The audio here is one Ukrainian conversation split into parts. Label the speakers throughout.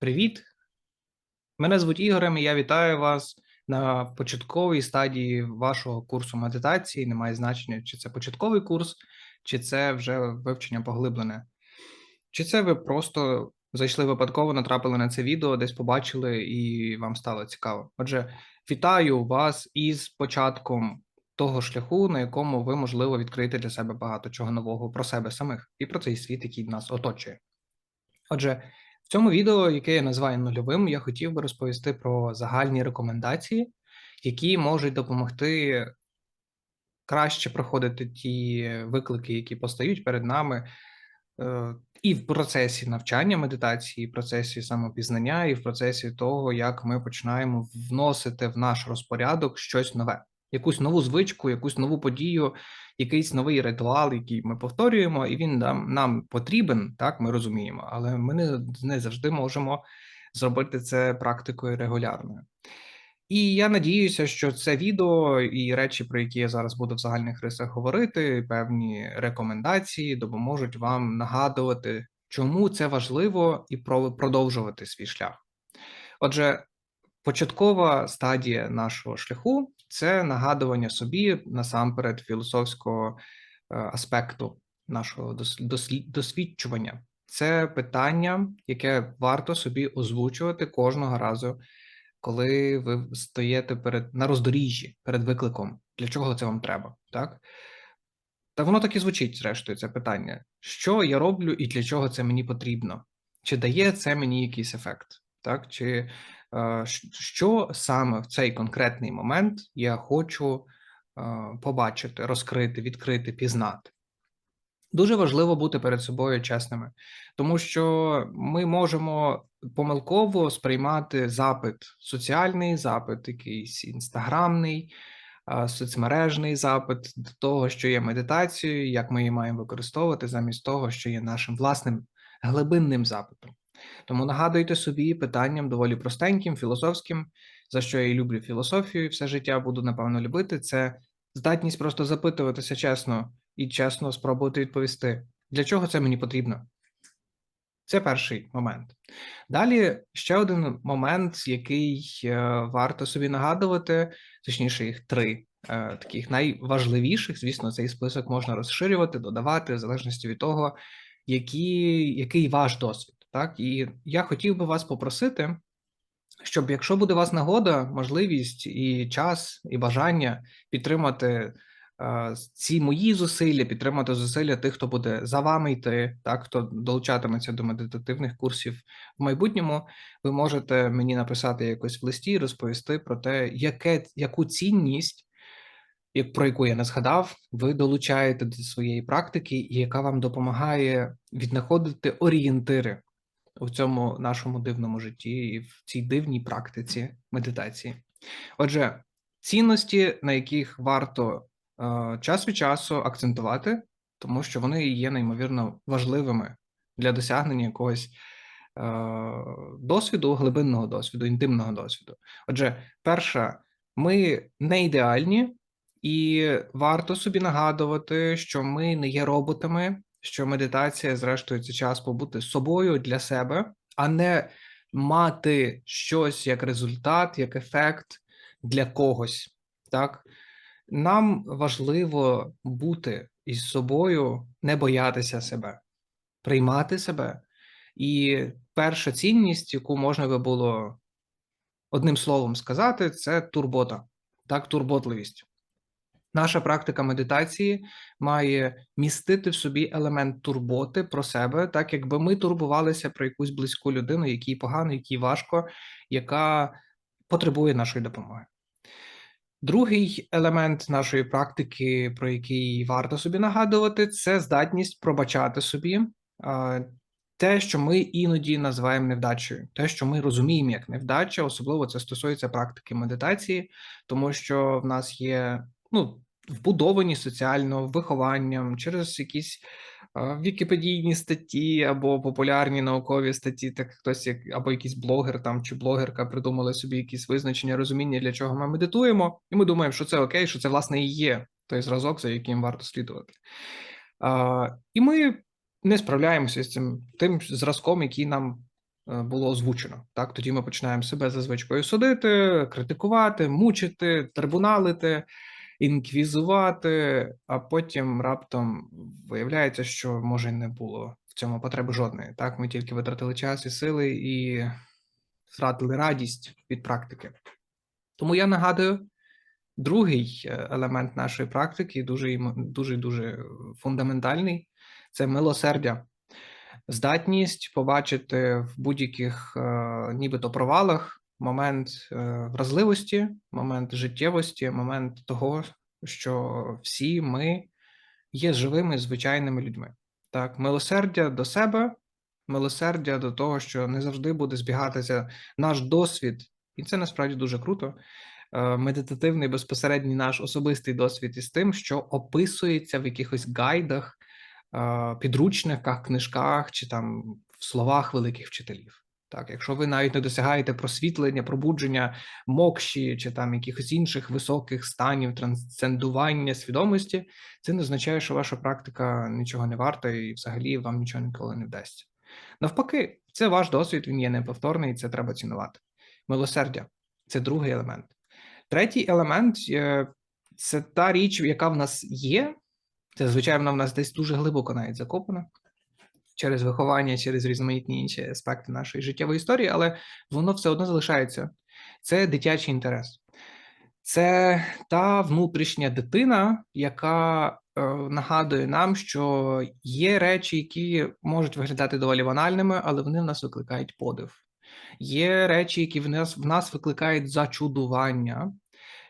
Speaker 1: Привіт! Мене звуть Ігорем, і я вітаю вас на початковій стадії вашого курсу медитації. Немає значення, чи це початковий курс, чи це вже вивчення поглиблене. Чи це ви просто зайшли випадково, натрапили на це відео, десь побачили і вам стало цікаво. Отже, вітаю вас із початком того шляху, на якому ви, можливо, відкриєте для себе багато чого нового про себе самих і про цей світ, який нас оточує. Отже, цьому відео, яке я називаю нульовим, я хотів би розповісти про загальні рекомендації, які можуть допомогти краще проходити ті виклики, які постають перед нами е, і в процесі навчання медитації, і в процесі самопізнання, і в процесі того, як ми починаємо вносити в наш розпорядок щось нове, якусь нову звичку, якусь нову подію, якийсь новий ритуал, який ми повторюємо, і він нам нам потрібен, так ми розуміємо, але ми не, не завжди можемо зробити це практикою регулярною. І я надіюся, що це відео і речі, про які я зараз буду в загальних рисах говорити, певні рекомендації допоможуть вам нагадувати, чому це важливо, і продовжувати свій шлях. Отже, початкова стадія нашого шляху це нагадування собі насамперед філософського е, аспекту нашого досвідчування. Це питання, яке варто собі озвучувати кожного разу, коли ви стоїте перед на роздоріжжі перед викликом, для чого це вам треба, так? Та воно так і звучить, зрештою, це питання: що я роблю і для чого це мені потрібно? Чи дає це мені якийсь ефект? Так? Чи що саме в цей конкретний момент я хочу е, побачити, розкрити, відкрити, пізнати? Дуже важливо бути перед собою чесними, тому що ми можемо помилково сприймати запит, соціальний запит, якийсь інстаграмний, соцмережний запит до того, що є медитацією, як ми її маємо використовувати, замість того, що є нашим власним глибинним запитом. Тому нагадуйте собі питанням доволі простеньким, філософським, за що я і люблю філософію, і все життя буду напевно любити. Це здатність просто запитуватися чесно і чесно спробувати відповісти, для чого це мені потрібно. Це перший момент. Далі ще один момент, який е, варто собі нагадувати, точніше, їх три е, таких найважливіших. Звісно, цей список можна розширювати, додавати, в залежності від того, які, який ваш досвід. Так, і я хотів би вас попросити, щоб якщо буде у вас нагода, можливість і час, і бажання підтримати ці мої зусилля, підтримати зусилля тих, хто буде за вами йти, так? Хто долучатиметься до медитативних курсів в майбутньому, ви можете мені написати якось в листі, розповісти про те, яке яку цінність, як про яку я не згадав, ви долучаєте до своєї практики, і яка вам допомагає віднаходити орієнтири у цьому нашому дивному житті і в цій дивній практиці медитації. Отже, цінності, на яких варто е, час від часу акцентувати, тому що вони є неймовірно важливими для досягнення якогось е, досвіду, глибинного досвіду, інтимного досвіду. Отже, перша, ми не ідеальні, і варто собі нагадувати, що ми не є роботами що медитація, зрештою, це час побути собою для себе, а не мати щось як результат, як ефект для когось. Так? Нам важливо бути із собою, не боятися себе, приймати себе. І перша цінність, яку можна би було одним словом сказати, це турбота, так, турботливість. Наша практика медитації має містити в собі елемент турботи про себе, так якби ми турбувалися про якусь близьку людину, якій погано, якій важко, яка потребує нашої допомоги. Другий елемент нашої практики, про який варто собі нагадувати, це здатність пробачати собі те, що ми іноді називаємо невдачею, те, що ми розуміємо як невдача, особливо це стосується практики медитації, тому що в нас є ну, вбудовані соціально вихованням через якісь вікіпедійні статті або популярні наукові статті, так хтось як або якийсь блогер там чи блогерка придумали собі якісь визначення розуміння, для чого ми медитуємо, і ми думаємо, що це окей, що це власне і є той зразок, за яким варто слідувати. А, І ми не справляємося з цим тим зразком, який нам е, було озвучено. Так, тоді ми починаємо себе за звичкою судити, критикувати, мучити, трибуналити, інквізувати, а потім раптом виявляється, що може не було в цьому потреби жодної. Так, ми тільки витратили час і сили і втратили радість від практики. Тому я нагадую, другий е, елемент нашої практики, дуже дуже дуже фундаментальний це милосердя. Здатність побачити в будь-яких е, нібито провалах момент е, вразливості, момент життєвості, момент того, що всі ми є живими звичайними людьми. Так, милосердя до себе, милосердя до того, що не завжди буде збігатися наш досвід, і це насправді дуже круто. е, Медитативний безпосередній наш особистий досвід із тим, що описується в якихось гайдах, е, підручниках, книжках чи там в словах великих вчителів. Так, якщо ви навіть не досягаєте просвітлення, пробудження мокші чи там якихось інших високих станів трансцендування свідомості, це не означає, що ваша практика нічого не варта і взагалі вам нічого ніколи не вдасться. Навпаки, це ваш досвід, він є неповторний, і це треба цінувати. Милосердя це другий елемент. Третій елемент е, це та річ, яка в нас є. Це, звичайно, вона в нас десь дуже глибоко навіть закопана через виховання, через різноманітні інші аспекти нашої життєвої історії, але воно все одно залишається. Це дитячий інтерес. Це та внутрішня дитина, яка е, нагадує нам, що є речі, які можуть виглядати доволі банальними, але вони в нас викликають подив. Є речі, які в нас в нас викликають зачудування.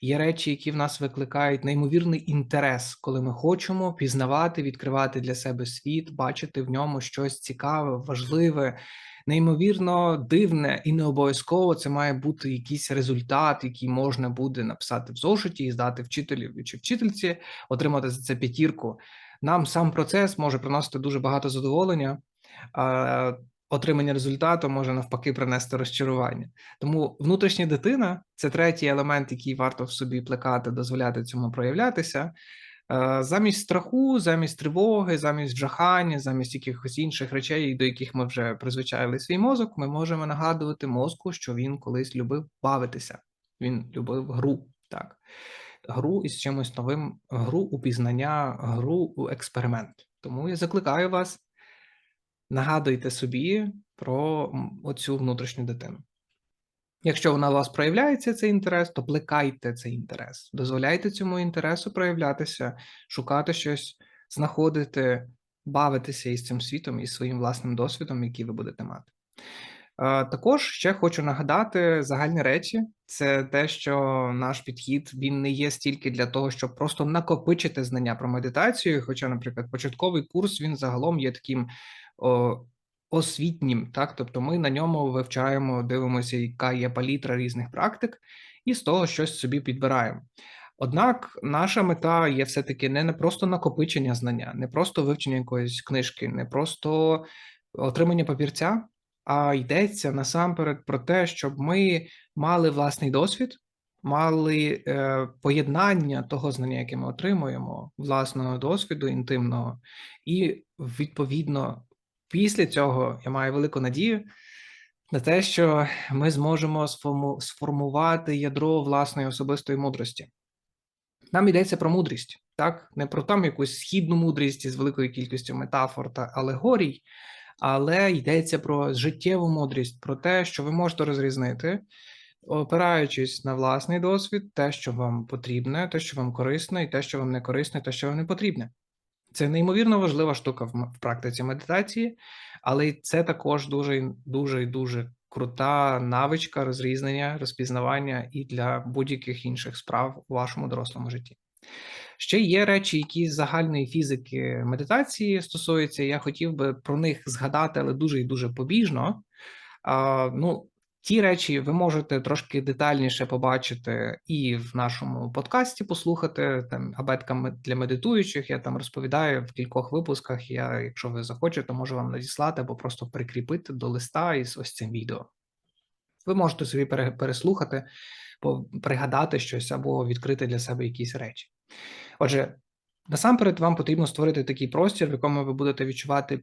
Speaker 1: Є речі, які в нас викликають неймовірний інтерес, коли ми хочемо пізнавати, відкривати для себе світ, бачити в ньому щось цікаве, важливе, неймовірно дивне, і не обов'язково це має бути якийсь результат, який можна буде написати в зошиті і здати вчителю чи вчительці, отримати за це п'ятірку. Нам сам процес може приносити дуже багато задоволення. Отримання результату може навпаки принести розчарування. Тому внутрішня дитина це третій елемент, який варто в собі плекати, дозволяти цьому проявлятися. Е, Замість страху, замість тривоги, замість жахання, замість якихось інших речей, до яких ми вже призвичайили свій мозок, ми можемо нагадувати мозку, що він колись любив бавитися. Він любив гру, так, гру із чимось новим, гру у пізнання, гру у експеримент. Тому я закликаю вас нагадуйте собі про оцю внутрішню дитину. Якщо вона у вас проявляється цей інтерес, то плекайте цей інтерес, дозволяйте цьому інтересу проявлятися, шукати щось, знаходити, бавитися із цим світом і своїм власним досвідом, який ви будете мати. Е, Також ще хочу нагадати загальні речі: це те, що наш підхід він не є стільки для того, щоб просто накопичити знання про медитацію. Хоча, наприклад, початковий курс він загалом є таким освітнім, так тобто ми на ньому вивчаємо, дивимося, яка є палітра різних практик, і з того щось собі підбираємо. Однак наша мета є все-таки не, просто накопичення знання, не просто вивчення якоїсь книжки, не просто отримання папірця, а йдеться насамперед про те, щоб ми мали власний досвід, мали е, поєднання того знання, яке ми отримуємо, власного досвіду інтимного, і відповідно після цього я маю велику надію на те, що ми зможемо сформувати ядро власної особистої мудрості. Нам йдеться про мудрість, так? Не про там якусь східну мудрість із великою кількістю метафор та алегорій, але йдеться про життєву мудрість, про те, що ви можете розрізнити, опираючись на власний досвід, те, що вам потрібне, те, що вам корисно, і те, що вам не корисне, те, що вам не потрібне. Це неймовірно важлива штука в, практиці медитації, але це також дуже дуже дуже крута навичка розрізнення, розпізнавання і для будь-яких інших справ у вашому дорослому житті. Ще є речі, які з загальної фізики медитації стосуються. Я хотів би про них згадати, але дуже і дуже побіжно. А, ну, ті речі ви можете трошки детальніше побачити і в нашому подкасті послухати там абетка для медитуючих. Я там розповідаю в кількох випусках. Я, якщо ви захочете, можу вам надіслати або просто прикріпити до листа із ось цим відео. Ви можете собі переслухати, пригадати щось або відкрити для себе якісь речі. Отже, насамперед вам потрібно створити такий простір, в якому ви будете відчувати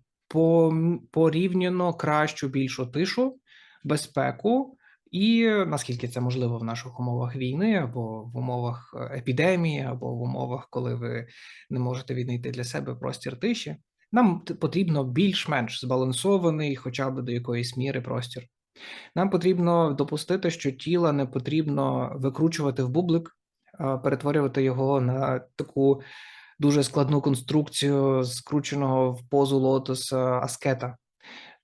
Speaker 1: порівняно кращу, більшу тишу, безпеку і наскільки це можливо в наших умовах війни, або в умовах е, епідемії, або в умовах, коли ви не можете віднайти для себе простір тиші. Нам потрібно більш-менш збалансований, хоча б до якоїсь міри простір. Нам потрібно допустити, що тіло не потрібно викручувати в бублик, перетворювати його на таку дуже складну конструкцію скрученого в позу лотоса аскета.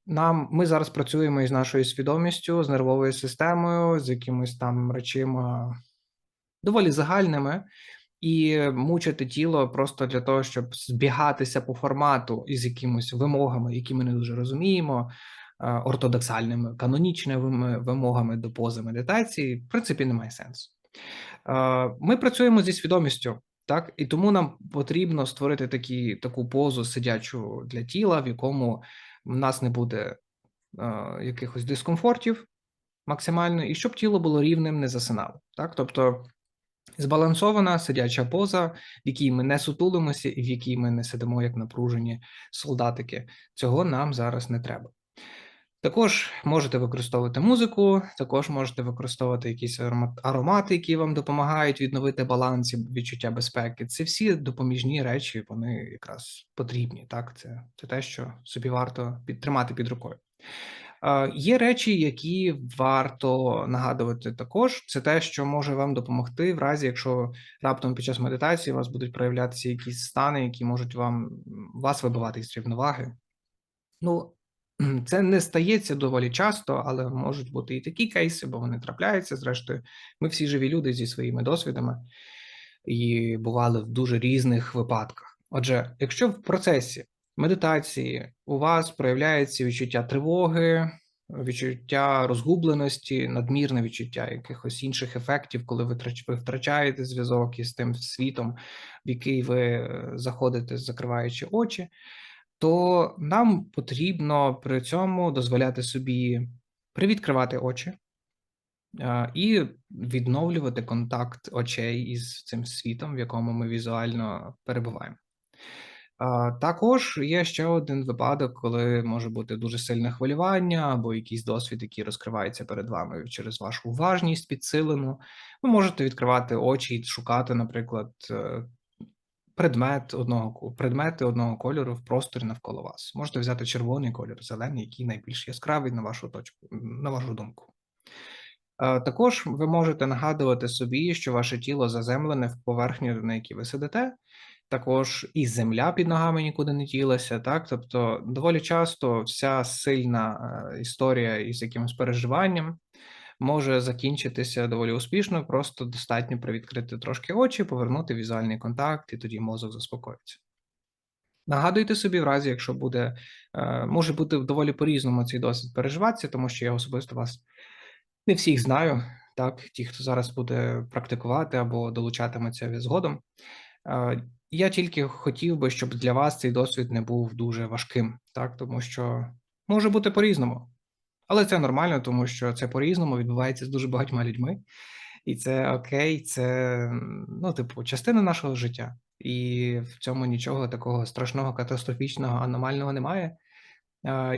Speaker 1: Нам ми зараз працюємо із нашою свідомістю, з нервовою системою, з якимись там речима доволі загальними, і мучити тіло просто для того, щоб збігатися по формату із якимись вимогами, які ми не дуже розуміємо, е, ортодоксальними канонічними вимогами до пози медитації, в принципі, немає сенсу. Е, Ми працюємо зі свідомістю, так, і тому нам потрібно створити такі, таку позу сидячу для тіла, в якому в нас не буде е, якихось дискомфортів максимально, і щоб тіло було рівним, не засинало. Так, тобто збалансована сидяча поза, в якій ми не сутулимося і в якій ми не сидимо як напружені солдатики. Цього нам зараз не треба. Також можете використовувати музику, також можете використовувати якісь аромат- аромати, які вам допомагають відновити баланс і відчуття безпеки. Це всі допоміжні речі, вони якраз потрібні. Так, це, це те, що собі варто підтримати під рукою. Е, Є речі, які варто нагадувати також. Це те, що може вам допомогти в разі, якщо раптом під час медитації у вас будуть проявлятися якісь стани, які можуть вам вас вибивати із рівноваги. Ну, це не стається доволі часто, але можуть бути і такі кейси, бо вони трапляються. Зрештою, ми всі живі люди зі своїми досвідами і бували в дуже різних випадках. Отже, якщо в процесі медитації у вас проявляється відчуття тривоги, відчуття розгубленості, надмірне відчуття якихось інших ефектів, коли ви втрач- втрачаєте зв'язок із тим світом, в який ви е, заходите, закриваючи очі, то нам потрібно при цьому дозволяти собі привідкривати очі і відновлювати контакт очей із цим світом, в якому ми візуально перебуваємо. Також є ще один випадок, коли може бути дуже сильне хвилювання або якийсь досвід, який розкривається перед вами через вашу уважність підсилену. Ви можете відкривати очі і шукати, наприклад, е, предмет одного предмети одного кольору в просторі навколо вас. Можете взяти червоний колір, зелений, який найбільш яскравий на вашу точку, на вашу думку. Також ви можете нагадувати собі, що ваше тіло заземлене в поверхню, на якій ви сидите. Також і земля під ногами нікуди не ділася. Так, тобто, доволі часто вся сильна е, історія із якимось переживанням може закінчитися доволі успішно. Просто достатньо привідкрити трошки очі, повернути візуальний контакт, і тоді мозок заспокоїться. Нагадуйте собі, в разі, якщо буде, е, може бути доволі по-різному цей досвід переживатися, тому що я особисто вас не всіх знаю, так, ті, хто зараз буде практикувати або долучатиметься згодом. Е, Я тільки хотів би, щоб для вас цей досвід не був дуже важким, так, тому що може бути по-різному. Але це нормально, тому що це по-різному відбувається з дуже багатьма людьми, і це окей, це ну, типу, частина нашого життя. І в цьому нічого такого страшного, катастрофічного, аномального немає.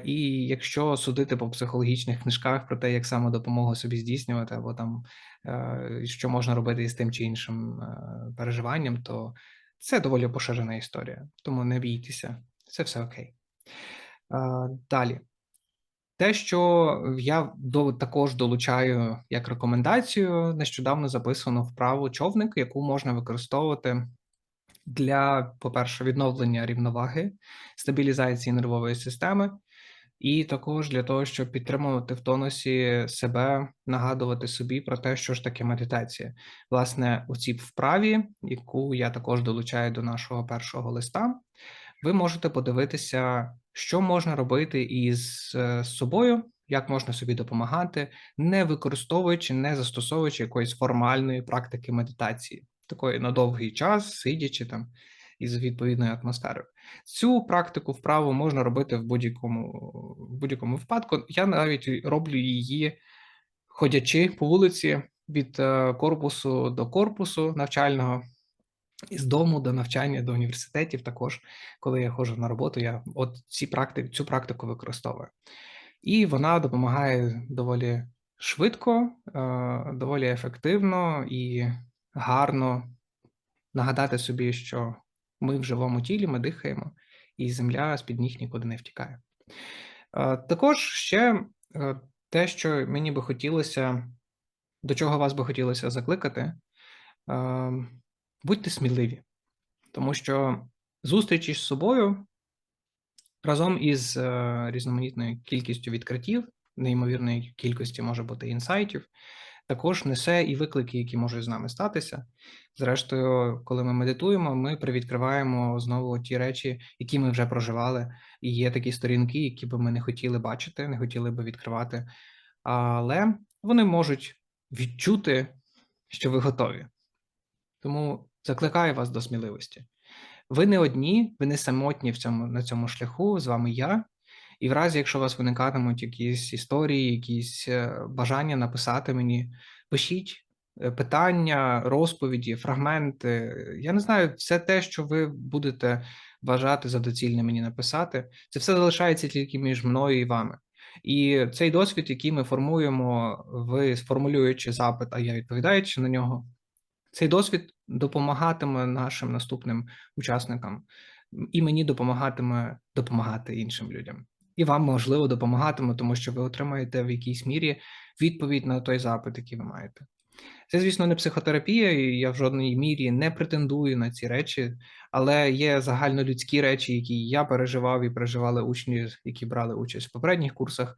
Speaker 1: І якщо судити по психологічних книжках про те, як саме допомогу собі здійснювати, або там е, що можна робити із тим чи іншим е, переживанням, то це доволі поширена історія. Тому не бійтеся, це все окей. Далі. Те, що я до також долучаю як рекомендацію, нещодавно записано вправу човник, яку можна використовувати для, по-перше, відновлення рівноваги, стабілізації нервової системи, і також для того, щоб підтримувати в тонусі себе, нагадувати собі про те, що ж таке медитація. Власне, у цій вправі, яку я також долучаю до нашого першого листа, ви можете подивитися, що можна робити із е, собою, як можна собі допомагати, не використовуючи, не застосовуючи якоїсь формальної практики медитації, такої на довгий час, сидячи там із відповідною атмосферою. Цю практику вправу можна робити в будь-якому в будь-якому випадку. Я навіть роблю її, ходячи по вулиці від е, корпусу до корпусу навчального, із дому до навчання, до університетів. Також, коли я ходжу на роботу, я от ці практики, цю практику використовую. І вона допомагає доволі швидко, е, доволі ефективно і гарно нагадати собі, що ми в живому тілі, ми дихаємо, і земля з-під ніг нікуди не втікає. Е, Також ще е, те, що мені би хотілося, до чого вас би хотілося закликати, е, будьте сміливі, тому що зустрічі з собою разом із е, різноманітною кількістю відкриттів, неймовірної кількості може бути інсайтів, також несе і виклики, які можуть з нами статися. Зрештою, коли ми медитуємо, ми привідкриваємо знову ті речі, які ми вже проживали, і є такі сторінки, які би ми не хотіли бачити, не хотіли би відкривати, але вони можуть відчути, що ви готові. Тому закликаю вас до сміливості. Ви не одні, ви не самотні в цьому на цьому шляху. З вами я. І в разі, якщо у вас виникатимуть якісь історії, якісь е, бажання написати мені, пишіть е, питання, розповіді, фрагменти. Я не знаю, все те, що ви будете вважати за доцільне мені написати, це все залишається тільки між мною і вами. І цей досвід, який ми формуємо, ви сформулюючи запит, а я відповідаючи на нього, цей досвід допомагатиме нашим наступним учасникам, і мені допомагатиме допомагати іншим людям. І вам можливо допомагатиме, тому що ви отримаєте в якійсь мірі відповідь на той запит, який ви маєте. Це, звісно, не психотерапія, і я в жодній мірі не претендую на ці речі, але є загальнолюдські речі, які я переживав і переживали учні, які брали участь в попередніх курсах.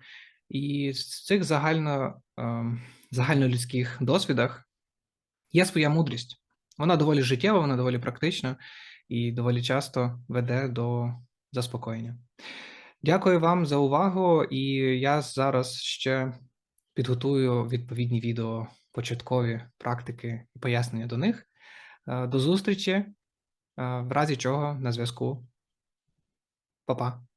Speaker 1: І з цих загально, ем, загальнолюдських досвідах є своя мудрість. Вона доволі життєва, вона доволі практична і доволі часто веде до заспокоєння. Дякую вам за увагу, і я зараз ще підготую відповідні відео, початкові практики і пояснення до них. Е, До зустрічі, е, в разі чого на зв'язку. Па-па.